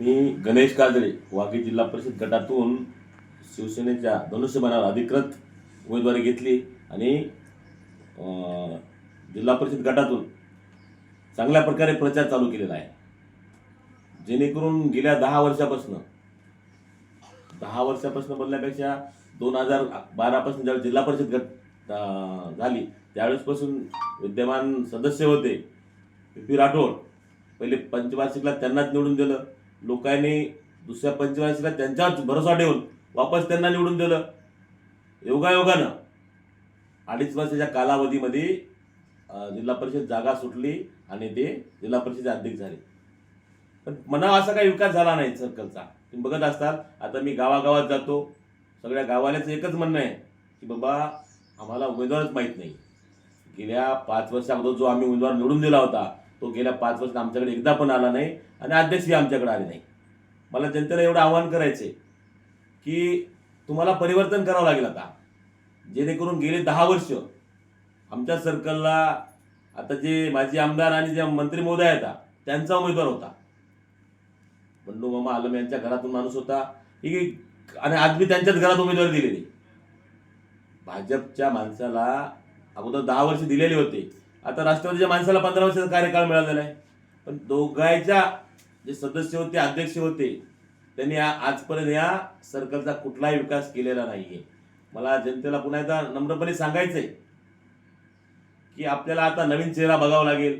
मी गणेश काजळे वाघी जिल्हा परिषद गटातून शिवसेनेच्या धनुष्यबाणावर अधिकृत उमेदवारी घेतली आणि जिल्हा परिषद गटातून चांगल्या प्रकारे प्रचार चालू केलेला आहे. जेणेकरून गेल्या दहा वर्षापासून दहा वर्षापासून बोलण्यापेक्षा दोन हजार बारापासून ज्यावेळेस जिल्हा परिषद गट झाली त्यावेळेसपासून विद्यमान सदस्य होते पी पी राठोड. पहिले पंचवार्षिकला त्यांनाच निवडून दिलं. लोकांनी दुसऱ्या पंचवार्षिकला त्यांच्याच भरोसा ठेवून वापस त्यांना निवडून दिलं. योगायोगानं अडीच वर्षाच्या कालावधीमध्ये जिल्हा परिषद जागा सुटली आणि ते जिल्हा परिषद अध्यक्ष झाले. पण मना असा काही विकास झाला नाही सर्कलचा. तुम्ही बघत असताल आता मी गावागावात जातो. सगळ्या गावालाच एकच म्हणणं आहे की बाबा आम्हाला उमेदवारच माहीत नाही. गेल्या पाच वर्षा अगोदर जो आम्ही उमेदवार निवडून दिला होता तो गेल्या पाच वर्ष आमच्याकडे एकदा पण आला नाही आणि अध्यक्षही आमच्याकडे आले नाही. मला जनतेला एवढं आव्हान करायचं आहे की तुम्हाला परिवर्तन करावं लागेल आता. जेणेकरून गेले दहा वर्ष आमच्या सर्कलला आता जे माजी आमदार आणि जे मंत्री महोदय आहेत त्यांचा उमेदवार होता. बंडू मामा आलम यांच्या घरातून माणूस होता. ही आणि आज मी त्यांच्याच घरात उमेदवारी दिलेली. भाजपच्या माणसाला अगोदर दहा वर्ष दिलेले होते. आता राष्ट्रवादीच्या माणसाला पंधरा वर्षाचा कार्यकाळ मिळालेला आहे. पण दोघांच्या जे सदस्य होते अध्यक्ष होते त्यांनी आजपर्यंत या सर्कलचा कुठलाही विकास केलेला नाहीये. मला जनतेला पुन्हा एकदा नम्रपणे सांगायचंय की आपल्याला आता नवीन चेहरा बघावा लागेल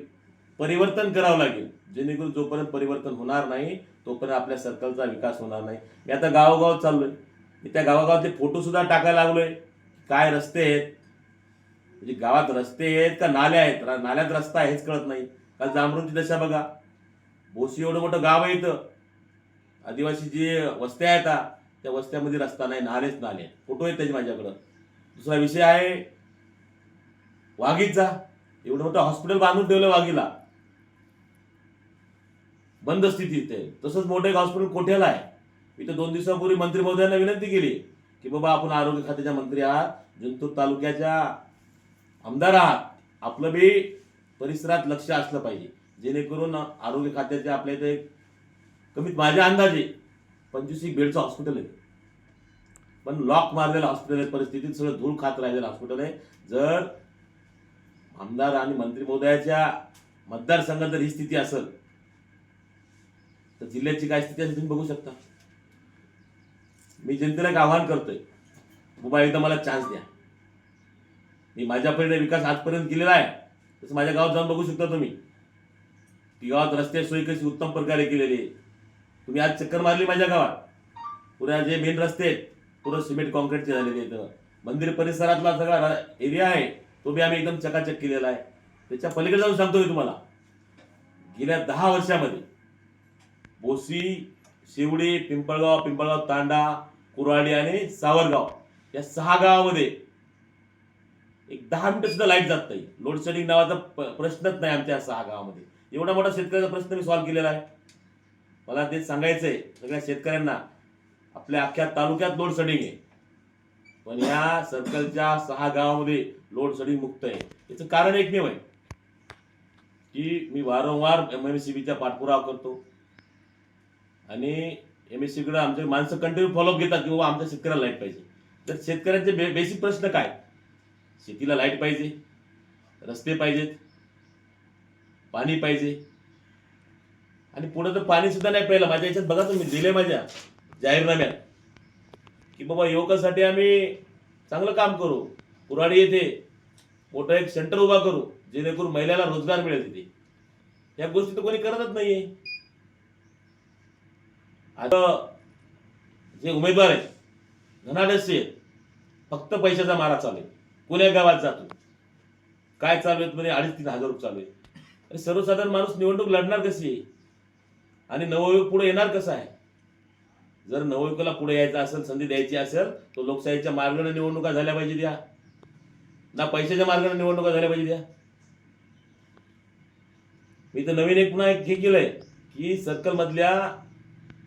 परिवर्तन करावं लागेल. जेणेकरून जोपर्यंत परिवर्तन होणार नाही तोपर्यंत आपल्या सर्कलचा विकास होणार नाही. मी आता गावोगाव चाललोय. मी त्या गावागावातले फोटो सुद्धा टाकायला लागलोय. काय रस्ते आहेत म्हणजे गावात रस्ते आहेत का नाल्या आहेत? नाल्यात रस्ता आहे हेच कळत नाही. काल जांभरूणची दशा बघा. बोसी एवढं मोठं गाव आहे इथं. आदिवासी जे वस्त्या आहेत त्या वस्त्यामध्ये रस्ता नाही नालेच नाले फोटो आहेत त्याचे माझ्याकडं. दुसरा विषय आहे वाघीचा. एवढं मोठं हॉस्पिटल बांधून ठेवलं वाघीला. बंद स्थितीत आहे तसंच मोठं एक हॉस्पिटल कोठ्याला आहे? मी तर दोन दिवसापूर्वी मंत्री महोदयांना विनंती केली की बाबा आपण आरोग्य खात्याच्या मंत्री आहात. जिंतूर तालुक्याच्या आमदार आहात आपलं बी परिसरात लक्ष असलं पाहिजे. जेणेकरून आरोग्य खात्याचे आपल्या इथे कमीत माझ्या अंदाजे पंचवीस एक बेडचं हॉस्पिटल आहे. पण लॉक मारलेलं हॉस्पिटल आहे. परिस्थितीत सगळं धूळ खात राहिलेलं हॉस्पिटल आहे. जर आमदार आणि मंत्री महोदयाच्या मतदारसंघात जर ही स्थिती असेल तर जिल्ह्याची काय स्थिती असेल तुम्ही बघू शकता. मी जनतेला एक आव्हान करतोय. बाबा एकदा मला चान्स द्या. माझ्या माझ्यापर्यंत विकास आजपर्यंत केलेला आहे. तसं माझ्या गावात जाऊन बघू शकता तुम्ही. ती गावात रस्ते सोयी कशी उत्तम प्रकारे केलेली आहे. तुम्ही आज चक्कर मारली माझ्या गावात. पुऱ्या जे मेन रस्ते आहेत पुरं सिमेंट कॉन्क्रीटचे झालेले आहेत. मंदिर परिसरातला सगळा एरिया आहे तो बी आम्ही एकदम चकाचक केलेला आहे. त्याच्या पलीकडे जाऊन सांगतो मी तुम्हाला. गेल्या दहा वर्षामध्ये बोसी शिवडी पिंपळगाव पिंपळगाव तांडा कुराडी आणि सावरगाव या सहा गावामध्ये एक दहा मिनिटं सुद्धा लाइट जात नाही. लोडशेडिंग नावाचा प- प्रश्नच नाही आमच्या सहा गावामध्ये. एवढा मोठा शेतकऱ्याचा प्रश्न मी सॉल्व्ह केलेला आहे. मला ते सांगायचंय सगळ्या शेतकऱ्यांना. आपल्या अख्ख्या तालुक्यात लोडशेडिंग आहे. पण या सर्कलच्या सहा गावामध्ये लोडशेडिंग मुक्त आहे. याचं कारण एकमेव आहे. की मी वारंवार एम एम सी बीचा पाठपुरावा करतो. आणि एम एस सीकडे आमचे माणसं कंटिन्यू फॉलोअप घेतात की बाबा आमच्या शेतकऱ्याला लाइट पाहिजे. तर शेतकऱ्यांचे बे बेसिक प्रश्न काय? शेतीला लाइट पाहिजे रस्ते पाहिजेत पाणी पाहिजे. आणि पुढे तर पाणी सुद्धा नाही प्यायला. माझ्या याच्यात बघा तुम्ही दिले माझ्या जाहीरनाम्यात की बाबा युवकांसाठी आम्ही चांगलं काम करू. कुराडी येथे मोठं एक सेंटर उभा करू जेणेकरून महिलाला रोजगार मिळेल तिथे. या गोष्टी तर कोणी करतच नाहीये. आता जे उमेदवार आहेत धनाढ्यस्य फक्त पैशाचा मारा चालू पुणे गावात जातो. काय चालू आहेत म्हणजे अडीच तीन हजार रुपये चालू आहे आणि सर्वसाधारण माणूस निवडणूक लढणार कशी आणि नवयुग पुढे येणार कसं आहे? जर नवयुगाला पुढे यायचं असेल संधी द्यायची असेल तर लोकशाहीच्या मार्गाने निवडणुका झाल्या पाहिजे द्या ना पैशाच्या मार्गाने निवडणुका झाल्या पाहिजे द्या मी तर नवीन एक पुन्हा एक हे केलंय की सर्कल मधल्या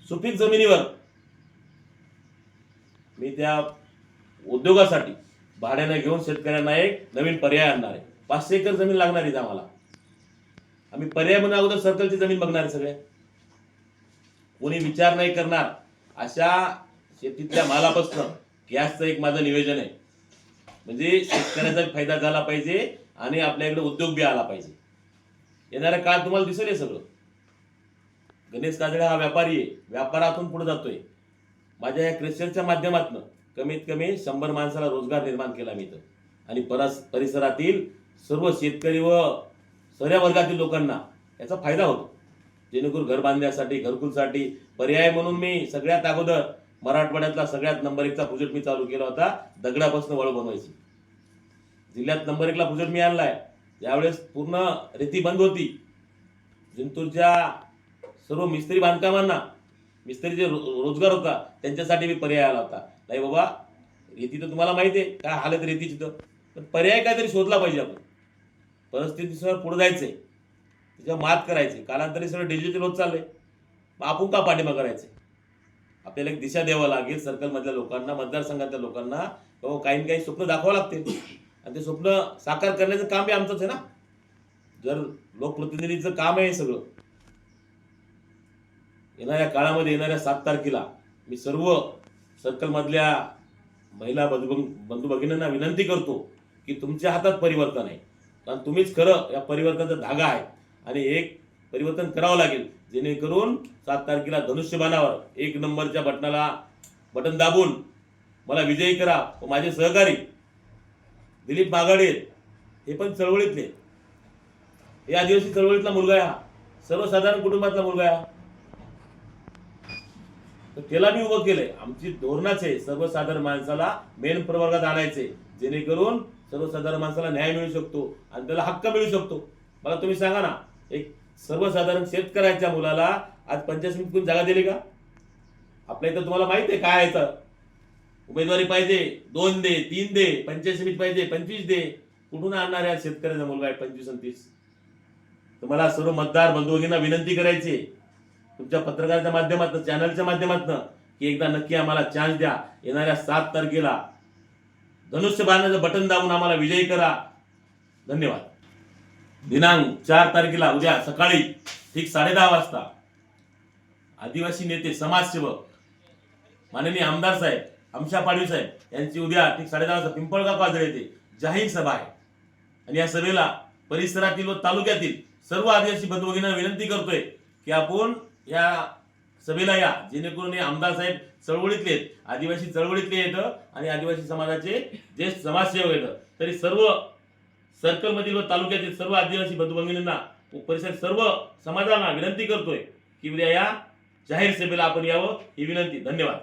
सुपीक जमिनीवर मी त्या उद्योगासाठी भाड्याने घेऊन शेतकऱ्यांना एक नवीन पर्याय आणणार आहे. पाचशे एकर जमीन लागणार आहे आम्हाला. आम्ही पर्याय म्हणून अगोदर सर्कलची जमीन बघणार आहे सगळ्या कोणी विचार नाही करणार. अशा शेतीतल्या मालापासून गॅसचं एक माझं नियोजन आहे. म्हणजे शेतकऱ्याचा फायदा झाला पाहिजे आणि आपल्याकडे उद्योग बी आला पाहिजे. येणाऱ्या काळ तुम्हाला दिसेल हे सगळं. गणेश काजळे हा व्यापारी आहे. व्यापारातून पुढे जातोय. माझ्या या क्रेशरच्या माध्यमातून कमीत कमी शंभर माणसाला रोजगार निर्माण केला मी तर. आणि परस परिसरातील सर्व शेतकरी व सर्व वर्गातील लोकांना याचा फायदा होतो. जेणेकरून घर बांधण्यासाठी घरकुलसाठी पर्याय म्हणून मी सगळ्यात अगोदर मराठवाड्यातला सगळ्यात नंबर एकचा प्रोजेक्ट मी चालू केला होता दगडापासून वळ बनवायची. जिल्ह्यात नंबर एकला प्रोजेक्ट मी आणलाय. यावेळेस पूर्ण रेती बंद होती. जिंतूरच्या सर्व मिस्त्री बांधकामांना मिस्त्री जे रो- रोजगार होता त्यांच्यासाठी मी पर्याय आला होता. नाही बाबा रेती तर तुम्हाला माहिती आहे काय हालत रेतीची तर. पण पर्याय काहीतरी शोधला पाहिजे आपण. परिस्थितीसमोर पुढे जायचंय. त्याच्यावर मात करायचे कालांतरी सगळं डिजिटल होत चाललंय. मग आपण का पाठिंबा करायचे आपल्याला एक दिशा द्यावं लागेल सर्कलमधल्या लोकांना मतदारसंघातल्या लोकांना. बाबा काही ना काही स्वप्न दाखवावं लागतील आणि ते स्वप्न साकार करण्याचं काम बी आमचंच आहे ना. जर लोकप्रतिनिधीचं काम आहे सगळं. येणाऱ्या काळामध्ये येणाऱ्या सात तारखेला मी सर्व सर्कलमधल्या महिला बंधू बंधू भगिनींना विनंती करतो की तुमच्या हातात परिवर्तन आहे. कारण तुम्हीच खरं या परिवर्तनाचा धागा आहे. आणि एक परिवर्तन करावं लागेल. जेणेकरून सात तारखेला धनुष्यबाणावर एक नंबरच्या बटनाला बटन दाबून मला विजयी करा व माझे सहकारी दिलीप मागाडे हे पण चळवळीतले. हे आदिवासी चळवळीतला मुलगा आहे हा. सर्वसाधारण कुटुंबातला मुलगा आहे हा. तर त्याला मी उभं केलंय. आमची धोरणाच आहे सर्वसाधारण माणसाला मेन प्रवर्गात आणायचे जेणेकरून सर्वसाधारण माणसाला न्याय मिळू शकतो आणि त्याला हक्क मिळू शकतो. मला तुम्ही सांगा ना एक सर्वसाधारण शेतकऱ्याच्या मुलाला आज पंचायत समितीतून जागा दिली का? आपल्या इथं तुम्हाला माहिती आहे काय आहे तर उमेदवारी पाहिजे दोन दे तीन दे पंचायत समिती पाहिजे पंचवीस दे. कुठून आणणार या शेतकऱ्याचा मुलगा आहे पंचवीस आणि तीस? तर मला सर्व मतदार बंधू भगिनींना विनंती करायची आहे तुमच्या पत्रकाराच्या माध्यमातून चॅनलच्या माध्यमातून की एकदा नक्की आम्हाला चान्स द्या. येणाऱ्या सात तारखेला धनुष्य बाणाचं बटन दाबून आम्हाला विजयी करा. धन्यवाद. दिनांक चार तारखेला उद्या सकाळी ठीक साडे दहा वाजता आदिवासी नेते समाजसेवक माननीय आमदार साहेब आमशा पाडवी साहेब यांची उद्या ठीक साडे दहा वाजता पिंपळगाव पाजळ येथे जाहीर सभा आहे. आणि या सभेला परिसरातील व तालुक्यातील सर्व आदिवासी बंधू भगिनींना विनंती करतोय की आपण या सभेला या. जेणेकरून हे आमदार साहेब चळवळीतले आहेत. आदिवासी चळवळीतले येतं आणि आदिवासी समाजाचे जे समाजसेवक येतं तरी सर्व सर्कलमधील व तालुक्यातील सर्व आदिवासी बंधुभगिनींना परिसर सर्व समाजाला विनंती करतोय की उद्या या जाहीर सभेला आपण यावं ही विनंती. धन्यवाद.